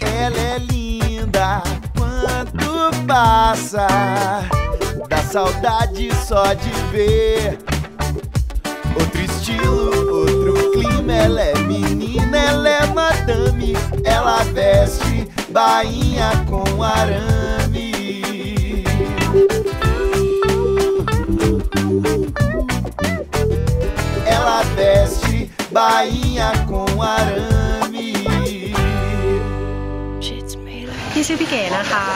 Ela é linda quando passa. Dá saudade só de ver. Outro estilo, outro clima. Ela é menina, ela é madame. Ela veste bainha com arame. Ela veste bainha com arame. พี่ชื่อพี่เก๋นะคะ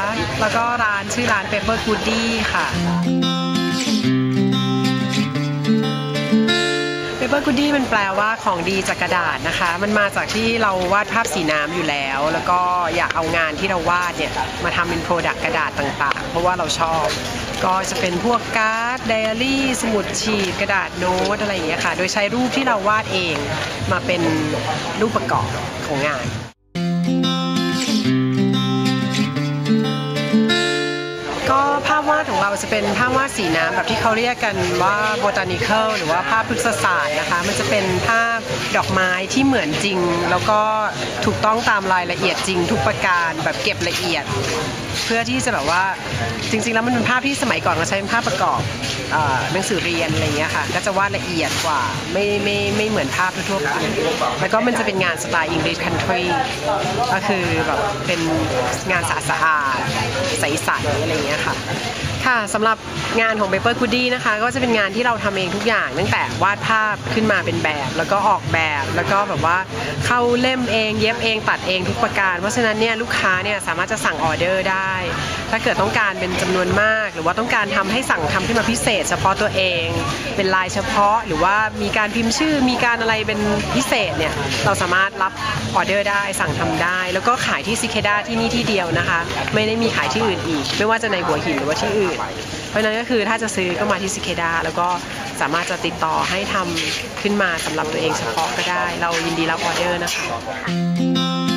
แล้วก็ร้านชื่อร้าน Paper Goodie ค่ะ Paper Goodie มันแปลว่าของดีจากกระดาษนะคะ มันมาจากที่เราวาดภาพสีน้ำอยู่แล้ว แล้วก็อยากเอางานที่เราวาดเนี่ยมาทำเป็นโปรดักต์กระดาษต่างๆ เพราะว่าเราชอบ ก็จะเป็นพวกการ์ดไดอารี่ สมุดฉีดกระดาษโน้ตอะไรอย่างเงี้ยค่ะ โดยใช้รูปที่เราวาดเองมาเป็นรูปประกอบของงานาพวาดของเราจะเป็นภาพวาดสีน้ำแบบที่เขาเรียกกันว่า botanical หรือว่าภาพพฤกษศาสตร์นะคะ มันจะเป็นภาพดอกไม้ที่เหมือนจริง แล้วก็ถูกต้องตามรายละเอียดจริง ทุกประการแบบเก็บละเอียด เพื่อที่จะแบบว่าจริง ๆ แล้วมันเป็นภาพที่สมัยก่อนเราใช้เป็นภาพประกอบอ่อหนังสือเรียนอะไรอย่างเงี้ยค่ะก็จะวาดละเอียดกว่าไม่ไม่ไม่เหมือนภาพทั่วไปแล้วก็มันจะเป็นงานสไตล์ English Country ก็คือแบบเป็นงานสะอาดใสๆอะไรอย่างเงี้ยค่ะ ค่ะสำหรับงานของ Paper Goodie นะคะ ก็จะเป็นงานที่เราทำเองทุกอย่าง ตั้งแต่วาดภาพขึ้นมาเป็นแบบ แล้วก็ออกแบบ แล้วก็แบบว่าเข้าเล่มเอง เย็บเองตัดเองทุกประการ เพราะฉะนั้นเนี่ยลูกค้าเนี่ยสามารถจะสั่งออเดอร์ได้ ถ้าเกิดต้องการเป็นจำนวนมาก หรือว่าต้องการทำให้สั่งทำขึ้นมาพิเศษ เฉพาะตัวเอง เป็นลายเฉพาะ หรือว่ามีการพิมพ์ชื่อ มีการอะไรเป็นพิเศษเนี่ยเราสามารถรับออเดอร์ได้สั่งทำได้ แล้วก็ขายที่ซิเคด้าที่นี่ที่เดียวนะคะ ไม่ได้มีขายที่อื่นอีก ไม่ว่าจะในหัวหินหรือว่าที่อื่นเพราะนั้นก็คือถ้าจะซื้อก็มาที่ซิเคด้าแล้วก็สามารถจะติดต่อให้ทำขึ้นมาสำหรับตัวเองเฉพาะก็ได้ เรายินดีรับออเดอร์นะคะ